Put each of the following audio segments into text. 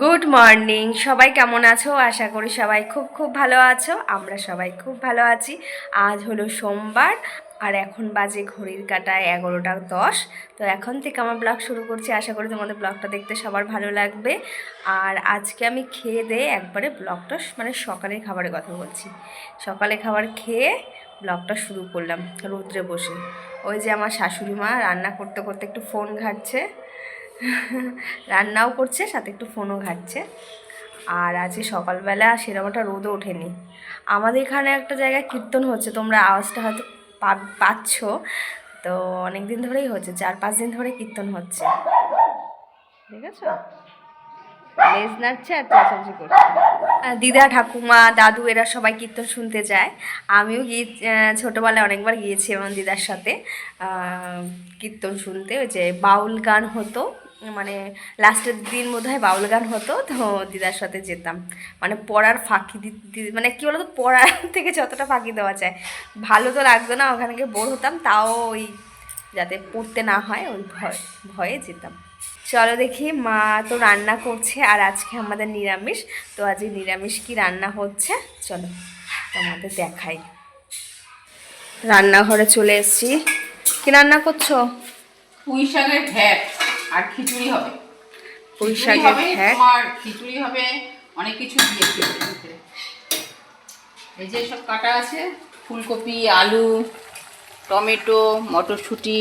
Good morning সবাই কেমন আছো? আশা করি সবাই খুব খুব ভালো আছো। আমরা সবাই খুব ভালো আছি। আজ হলো সোমবার, আর এখন বাজে ঘড়ির কাটায় এগারোটা দশ। তো এখন থেকে আমার ব্লগ শুরু করছি। আশা করি তোমাদের ব্লগটা দেখতে সবার ভালো লাগবে। আর আজকে আমি খেয়ে দিয়ে একবারে ব্লগটা মানে সকালের খাবারের কথা বলছি। সকালে খাবার খেয়ে ব্লগটা শুরু করলাম রৌদ্রে বসে। ওই যে আমার শাশুড়ি মা রান্না করতে করতে একটু ফোন ঘাটছে। রান্নাও করছে, সাথে একটু ফোনও ঘাটছে। আর আজকে সকালবেলা সেরকম একটা রোদও ওঠেনি। আমাদের এখানে একটা জায়গায় কীর্তন হচ্ছে, তোমরা আওয়াজটা হয়তো পাচ্ছ। তো অনেক দিন ধরেই হচ্ছে, চার পাঁচ দিন ধরে কীর্তন হচ্ছে। ঠিক আছে? লেজ আর চেঁচামেচি করছে। দিদা, ঠাকুমা, দাদু, এরা সবাই কীর্তন শুনতে যায়। আমিও গিয়ে ছোটোবেলায় অনেকবার গিয়েছি আমার দিদার সাথে কীর্তন শুনতে। ওই যে বাউল গান হতো মানে লাস্টের দিন বোধ হয় বাউল গান হতো, তো দিদার সাথে যেতাম। মানে পড়ার ফাঁকি দিতে মানে কী বলতো পড়ার থেকে যতটা ফাঁকি দেওয়া যায়। ভালো তো লাগতো না, ওখানে গিয়ে বোর হতাম, তাও ওই যাতে পড়তে না হয়, ওই ভয়, ভয়ে যেতাম। চলো দেখি, মা তো রান্না করছে, আর আজকে আমাদের নিরামিষ, তো আজকে নিরামিষ কি রান্না হচ্ছে? চলো তোমাদের দেখাই। রান্নাঘরে চলে এসেছি। কি রান্না করছ? পুঁই শাকের আর খিচুড়ি হবে। পুঁই শাকের হবে, ঘ্যাট। তোমার খিচুড়ি হবে অনেক কিছু দিয়ে ভিতরে। এই যে সব কাটা আছে ফুলকপি আলু টমেটো মটরশুঁটি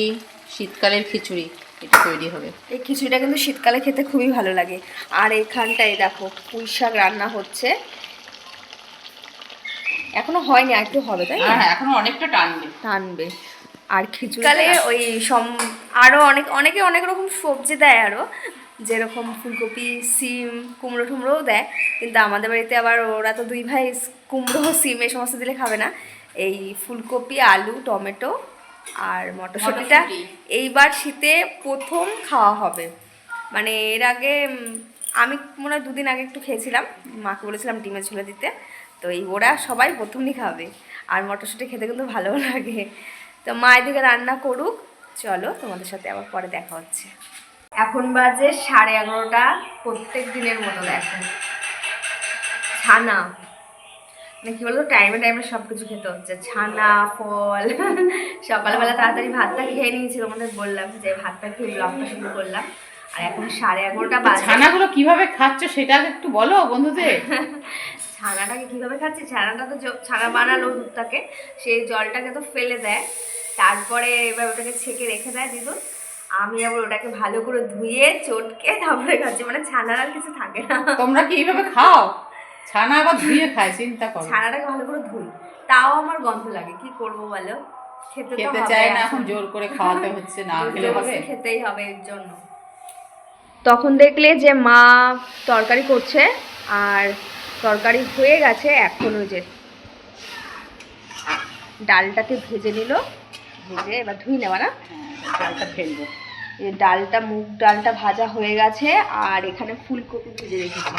শীতকালের খিচুড়ি এটা তৈরি হবে। এই খিচুড়িটা কিন্তু শীতকালে খেতে খুবই ভালো লাগে। আর এখানটায় দেখো পুঁই শাক রান্না হচ্ছে। এখনও হয়নি আর একটু হবে তাই না? হ্যাঁ এখন অনেকটা টানবে। টানবে। আর খিচুড়িকালে ওই সম আরও অনেক অনেকে অনেক রকম সবজি দেয় আরও যেরকম ফুলকপি সিম কুমড়ো টুমড়োও দেয়। কিন্তু আমাদের বাড়িতে আবার ওরা তো দুই ভাই কুমড়ো সিম এই সমস্ত দিলে খাবে না। এই ফুলকপি আলু টমেটো আর মটরশুঁটিটা এইবার শীতে প্রথম খাওয়া হবে। মানে এর আগে আমি মনে হয় দুদিন আগে একটু খেয়েছিলাম। মাকে বলেছিলাম ডিমে ঝুলে দিতে। তো এই ওরা সবাই প্রথমই খাবে। আর মটরশুঁটি খেতে কিন্তু ভালো লাগে। তো মা এদিকে রান্না করুক। চলো তোমাদের সাথে আবার পরে দেখা হচ্ছে। এখন বাজে সাড়ে এগারোটা প্রত্যেক দিনের মতো দেখো। ছানা। মানে কি বলতো টাইমে টাইমে সব কিছু খেতে হচ্ছে। ছানা ফল সকালবেলা তাড়াতাড়ি ভাতটা খেয়ে নিয়েছি তোমাদের বললাম যে ভাতটা খেয়ে ব্লগটা শুরু করলাম। আর এখন সাড়ে এগারোটা বাজে। ছানাগুলো কীভাবে খাচ্ছ সেটা একটু বলো বন্ধুদের। ছানাটাকে কীভাবে খাচ্ছি? ছানাটা তো ছানা বানালো দুধটাকে সেই জলটাকে তো ফেলে দেয়। তারপরে এবার ওটাকে ছেঁকে রেখে দেয় দিদুন। আমি আবার ওটাকে ভালো করে ধুয়ে চটকে তারপরে খাচ্ছি। মানে ছানার আর কিছু থাকে না। তোমরা কি এইভাবে খাও? ছানা আবার ধুয়ে খায় চিন্তা করো। ছানাটাকে ভালো করে ধুই। তাও আমার গন্ধ লাগে। কি করব বলো? খেতে চায় না এখন। জোর করে খাওয়াতে হচ্ছে না খেলে হবে? খেতেই হবে এর জন্য। তখন দেখলে যে মা তরকারি করছে আর তরকারি হয়ে গেছে এখন ওই যে ডালটাকে ভেজে নিল। ভেজে এবার ধুই নেওয়া না? ডালটা ফেলব এই ডালটা মুগ ডালটা ভাজা হয়ে গেছে আর এখানে ফুলকপি ভেজে রেখেছি।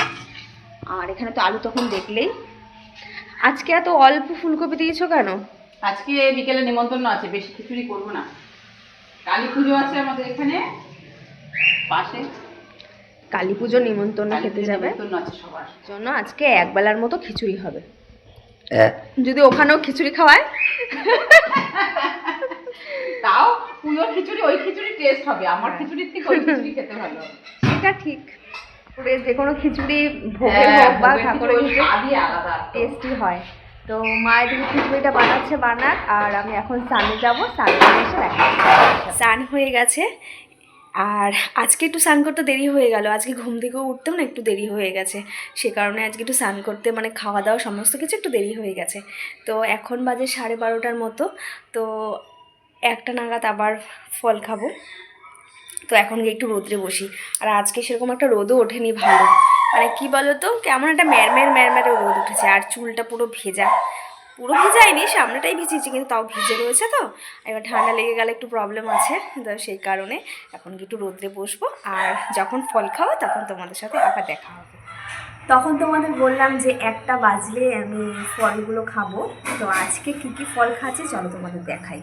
আর এখানে তো আলু তখন দেখলেই। আজকে এত অল্প ফুলকপি দিয়েছ কেন? আজকে বিকেলে নিমন্ত্রণ আছে বেশি খিচুড়ি করব না। কালী পুজো আছে আমাদের এখানে পাশে। কালী পুজো নিমন্ত্রণ খেতে যাবে? সবার। জন্য আজকে একবেলার মতো খিচুড়ি হবে। যদি ওখানেও খিচুড়ি খাওয়ায়? তাও পুজোর খিচুড়ি ওই খিচুড়ি টেস্ট হবে। আমার খিচুড়ির থেকে ওই খিচুড়ি খেতে ভালো। সেটা ঠিক। যে কোনো খিচুড়ি ভোগের হ্যাঁ, হোক বা ঠাকুরের আলাদা টেস্টি হয়। তো মা এদিকে খিচুড়িটা বানাচ্ছে বানাক আর আমি এখন স্নানে যাব। করে এসে দেখা। স্নান হয়ে গেছে। আর আজকে একটু স্নান করতে দেরি হয়ে গেল। আজকে ঘুম থেকেও উঠতেও না একটু দেরি হয়ে গেছে। সে কারণে আজকে একটু স্নান করতে মানে খাওয়া দাওয়া সমস্ত কিছু একটু দেরি হয়ে গেছে। তো এখন বাজে সাড়ে বারোটার মতো। তো একটা নাগাদ আবার ফল খাব। তো এখন গিয়ে একটু রোদ্রে বসি। আর আজকে সেরকম একটা রোদও ওঠেনি ভালো। মানে কি বলো তো কেমন একটা ম্যারম্যার ম্যারম্যারে রোদ উঠেছে। আর চুলটা পুরো ভেজা। পুরো ভেজায়নি, সামনেটাই ভিজেছি কিন্তু তাও ভিজে রয়েছে তো। এবার ঠান্ডা লেগে গেলে একটু প্রবলেম আছে। তো সেই কারণে এখন একটু রোদ্রে বসবো। আর যখন ফল খাব, তখন তোমাদের সাথে আবার দেখা হবে। তখন তোমাদের বললাম যে একটা বাজলে আমি ফলগুলো খাব। তো আজকে কি কি ফল খাচ্ছি, চলো তোমাদের দেখাই।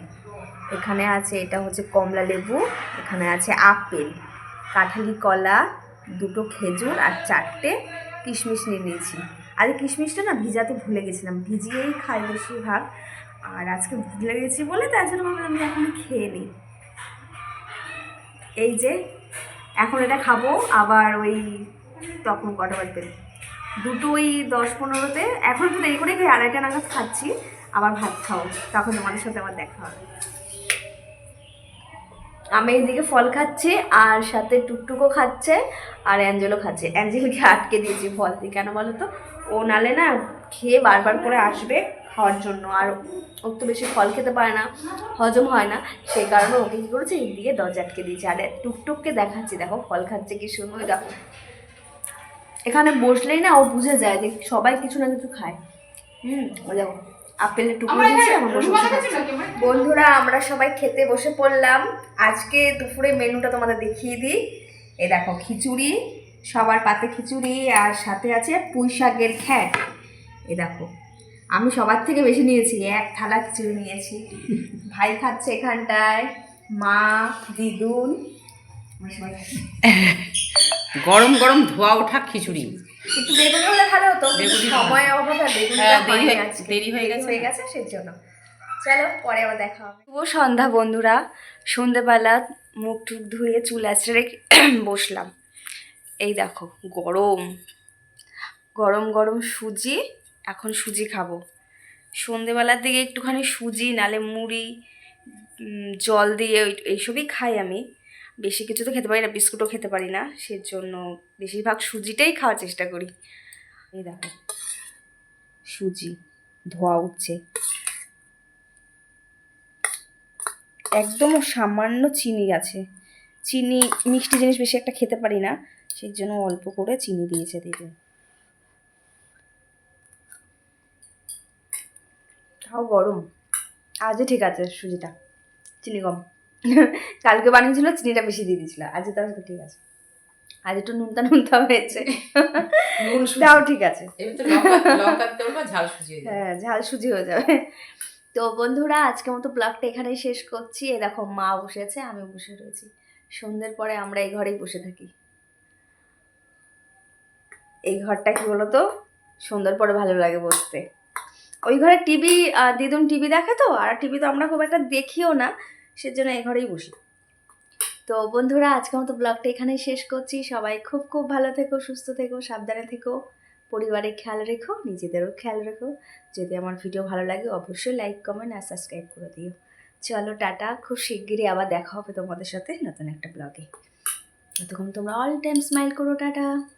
এখানে আছে, এটা হচ্ছে কমলা লেবু, এখানে আছে আপেল। কাঁঠালি, কলা, দুটো খেজুর আর চারটে কিশমিশ নিয়ে নিয়েছি। আরে কিশমিশটা না ভিজাতে ভুলে গেছিলাম, ভিজিয়েই খাই বেশিরভাগ। আর আজকে ভুলে গেছি বলে তার জন্য ভাবলাম যে এখন খেয়ে নিই। এই যে, এখন এটা খাব আবার ওই তখন কটা বাজবে? দুটো ওই দশ পনেরোতে। এখন একটু দেরি করে আড়াইটা নাগাদ খাচ্ছি, আবার ভাত খাও তখন তোমাদের সাথে আবার দেখা হবে। আমি এইদিকে ফল খাচ্ছি আর সাথে টুকটুকো খাচ্ছে আর অ্যাঞ্জেলও খাচ্ছে। অ্যাঞ্জেলকে আটকে দিয়েছি ফল দিয়ে। কেন বলো তো? ও নালে না খেয়ে বারবার করে আসবে খাওয়ার জন্য। আর ও তো বেশি ফল খেতে পারে না, হজম হয় না। সেই কারণে ওকে কী করেছে? এইদিকে দরজা আটকে দিয়েছে। আর টুকটুককে দেখাচ্ছি। দেখো, ফল খাচ্ছে কি সুন্দর। দেখো এখানে বসলেই না ও বুঝে যায় যে সবাই কিছু না কিছু খায়। হুম, ও দেখো। আপেলের টুকরো দিয়েছে বসে খাচ্ছে। বন্ধুরা আমরা সবাই খেতে বসে পড়লাম। আজকে দুপুরে মেনুটা তোমাদের দেখিয়ে দিই। এ দেখো খিচুড়ি সবার পাতে খিচুড়ি আর সাথে আছে পুঁই শাকের খ্যাট। এ দেখো আমি সবার থেকে বেশি নিয়েছি এক থালা খিচুড়ি নিয়েছি। ভাই খাচ্ছে এখানটায় মা দিদুন। আমরা। গরম গরম ধোয়া ওঠা খিচুড়ি। একটু বেগুনি হলে ভালো হতো সময় অভাবে বেগুনি হ্যাঁ, দেরি হয়ে- হয়ে গেছে। হয়ে গেছে সেই জন্য। চলো পরে আবার দেখা হবে। শুভ সন্ধ্যা বন্ধুরা। সন্ধেবেলা মুখ টুক ধুয়ে চুল রেখে বসলাম। এই দেখো গরম। গরম গরম সুজি। এখন সুজি খাব। সন্ধেবেলার দিকে একটুখানি সুজি নালে মুড়ি জল দিয়ে ওই- এইসবই খাই আমি। বেশি কিছু তো খেতে পারি না, বিস্কুটও খেতে পারি না, সেজন্য বেশিরভাগ সুজিটাই খাওয়ার চেষ্টা করি। এই দেখো, সুজি, ধোয়া উঠছে। একদম সামান্য চিনি আছে। চিনি, মিষ্টি জিনিস বেশি একটা খেতে পারি না সেই জন্য অল্প করে চিনি দিয়েছে দিদি। তাও গরম। আজও ঠিক আছে সুজিটা, চিনি কম। কালকে বানিয়েছিল চিনিটা বেশি দিয়ে দিয়েছিল। আজকে তাও ঠিক আছে। আজ একটু নুনতা নুনতা হয়েছে। তাও ঠিক আছে। হ্যাঁ ঝাল সুজি হয়ে যাবে। তো বন্ধুরা আজকের মতো ব্লগটা এখানেই শেষ করছি। এই দেখো মা বসে আছে আমি বসে রয়েছি। সন্ধ্যের পরে আমরা এই ঘরেই বসে থাকি। এই ঘরটা কি বলতো? সন্ধ্যার পরে ভালো লাগে বসতে। ওই ঘরে টিভি দিদুন টিভি দেখে তো আর টিভি তো আমরা খুব একটা দেখিও না। সেজন্য এ ঘরেই বসি। তো বন্ধুরা, আজকের মতো ব্লগটা এখানেই শেষ করছি। সবাই খুব খুব ভালো থেকো, সুস্থ থেকো, সাবধানে থেকো। পরিবারের খেয়াল রেখো, নিজেদেরও খেয়াল রেখো। যদি আমার ভিডিও ভালো লাগে, অবশ্যই লাইক কমেন্ট আর সাবস্ক্রাইব করে দিও। চলো, টাটা। খুব শিগগিরই আবার দেখা হবে তোমাদের সাথে নতুন একটা ব্লগে। ততক্ষণ তোমরা অল টাইম স্মাইল করো, টাটা।